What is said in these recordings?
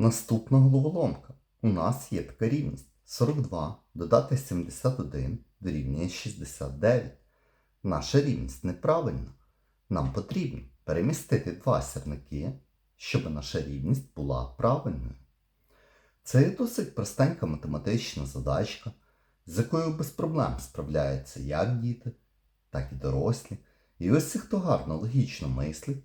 Наступна головоломка. У нас є така рівність. 42 додати 71 дорівнює 69. Наша рівність неправильна. Нам потрібно перемістити два сірники, щоб наша рівність була правильною. Це є досить простенька математична задачка, з якою без проблем справляються як діти, так і дорослі. І ось хто гарно логічно мислить,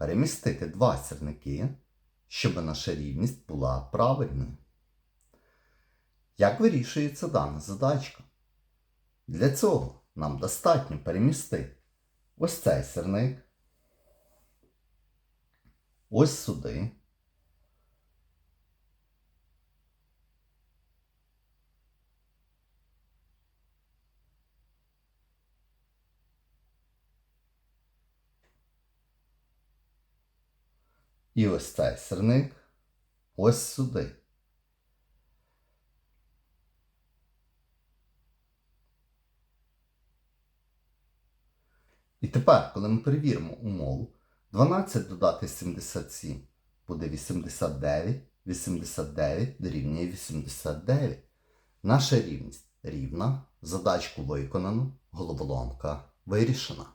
перемістити два сірники, щоб наша рівність була правильною. Як вирішується дана задачка? Для цього нам достатньо перемістити ось цей сірник, ось сюди. І ось цей сирник ось сюди. І тепер, коли ми перевіримо умову, 12 додати 77 буде 89, 89 дорівнює 89. Наша рівність рівна, задачку виконано, головоломка вирішена.